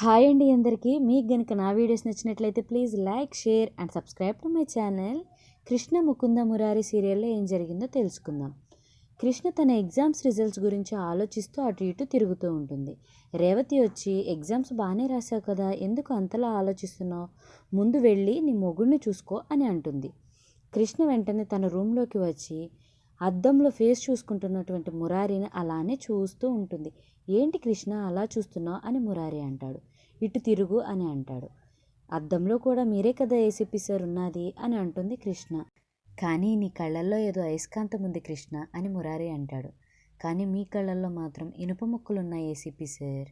Hi అండి అందరికీ. మీకు గనుక నా వీడియోస్ నచ్చినట్లయితే please like share and subscribe to my channel. Krishna Mukunda Murari సీరియల్లో ఏం జరిగిందో తెలుసుకుందాం. కృష్ణ తన ఎగ్జామ్స్ రిజల్ట్స్ గురించి ఆలోచిస్తూ అటు ఇటు తిరుగుతూ ఉంటుంది. రేవతి వచ్చి ఎగ్జామ్స్ బాగానే రాసావు కదా ఎందుకు అంతలా ఆలోచిస్తున్నావు? ముందు వెళ్ళి నీ మొగుడిని చూసుకో అని అంటుంది. కృష్ణ వెంటనే తన రూమ్లోకి వచ్చి అద్దంలో ఫేస్ చూసుకుంటున్నటువంటి మురారిని అలానే చూస్తూ ఉంటుంది. ఏంటి కృష్ణ అలా చూస్తున్నావు? అని మురారి అంటాడు. ఇటు తిరుగు అని అంటాడు. అద్దంలో కూడా మీరే కదా ఏసీపీ సార్ ఉన్నది? అని అంటుంది కృష్ణ. కానీ నీ కళ్ళల్లో ఏదో అయస్కాంతం ఉంది కృష్ణ అని మురారి అంటాడు. కానీ మీ కళ్ళల్లో మాత్రం ఇనుప ముక్కలున్నాయి ఏసీపీ సార్.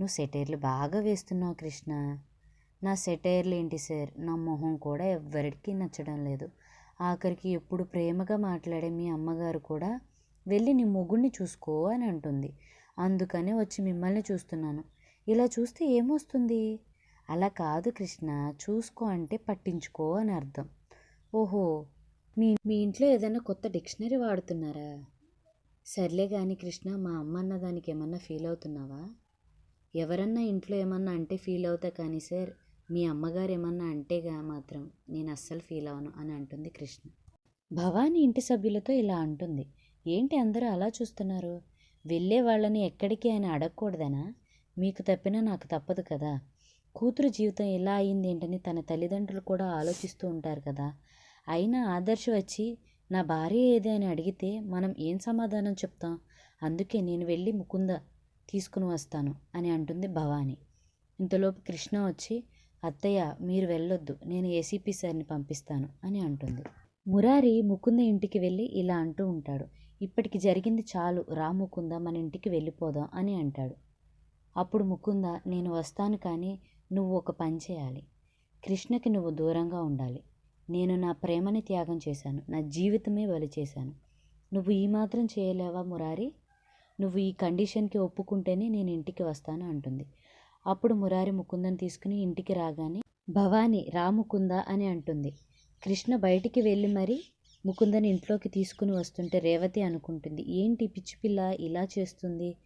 నువ్వు సెటైర్లు బాగా వేస్తున్నావు కృష్ణ. నా సెటైర్లు ఏంటి సార్? నా మొహం కూడా ఎవ్వరికి నచ్చడం లేదు. ఆఖరికి ఎప్పుడు ప్రేమగా మాట్లాడే మీ అమ్మగారు కూడా వెళ్ళి నీ మొగుడిని చూసుకో అని అంటుంది. అందుకనే వచ్చి మిమ్మల్ని చూస్తున్నాను. ఇలా చూస్తే ఏమొస్తుంది? అలా కాదు కృష్ణ చూసుకో అంటే పట్టించుకో అని అర్థం. ఓహో మీ మీ ఇంట్లో ఏదైనా కొత్త డిక్షనరీ వాడుతున్నారా? సర్లే కానీ కృష్ణ మా అమ్మ అన్న దానికి ఏమన్నా ఫీల్ అవుతున్నావా? ఎవరన్నా ఇంట్లో ఏమన్నా అంటే ఫీల్ అవుతా కానీ సార్ మీ అమ్మగారు ఏమన్నా అంటేగా మాత్రం నేను అస్సలు ఫీల్ అవను అని అంటుంది కృష్ణ. భవానీ ఇంటి సభ్యులతో ఇలా అంటుంది. ఏంటి అందరూ అలా చూస్తున్నారు? వెళ్ళే వాళ్ళని ఎక్కడికి ఆయన అడగకూడదనా? మీకు తప్పినా నాకు తప్పదు కదా. కూతురు జీవితం ఎలా అయింది ఏంటని తన తల్లిదండ్రులు కూడా ఆలోచిస్తూ ఉంటారు కదా. అయినా ఆదర్శ వచ్చి నా భార్య ఏది అని అడిగితే మనం ఏం సమాధానం చెప్తాం? అందుకే నేను వెళ్ళి ముకుంద తీసుకుని వస్తాను అని అంటుంది భవానీ. ఇంతలోపు కృష్ణ వచ్చి అత్తయ్య మీరు వెళ్ళొద్దు నేను ఏసీపీ సార్ని పంపిస్తాను అని అంటుంది. మురారి ముకుంద ఇంటికి వెళ్ళి ఇలా అంటూ ఉంటాడు. ఇప్పటికి జరిగింది చాలు రా ముకుంద మన ఇంటికి వెళ్ళిపోదాం అని అంటాడు. అప్పుడు ముకుంద నేను వస్తాను కానీ నువ్వు ఒక పని చేయాలి. కృష్ణకి నువ్వు దూరంగా ఉండాలి. నేను నా ప్రేమని త్యాగం చేశాను నా జీవితమే బలి చేశాను. నువ్వు ఈ మాత్రం చేయలేవా మురారి? నువ్వు ఈ కండిషన్కి ఒప్పుకుంటేనే నేను ఇంటికి వస్తాను అంటుంది. అప్పుడు మురారి ముకుందని తీసుకుని ఇంటికి రాగానే భవాని రాముకుంద అని అంటుంది. కృష్ణ బయటికి వెళ్ళి మరి ముకుందని ఇంట్లోకి తీసుకుని వస్తుంటే రేవతి అనుకుంటుంది ఏంటి పిచ్చి పిల్ల ఇలా చేస్తుంది?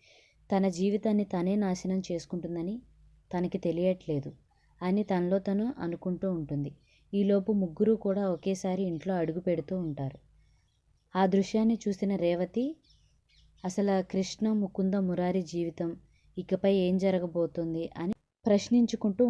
తన జీవితాన్ని తనే నాశనం చేసుకుంటుందని తనకి తెలియట్లేదు అని తనలో తను అనుకుంటూ ఉంటుంది. ఈలోపు ముగ్గురు కూడా ఒకేసారి ఇంట్లో అడుగు పెడుతూ ఉంటారు. ఆ దృశ్యాన్ని చూసిన రేవతి అసలు కృష్ణ ముకుంద మురారి జీవితం ఇకపై ఏం జరగబోతుంది అని ప్రశ్నించుకుంటూ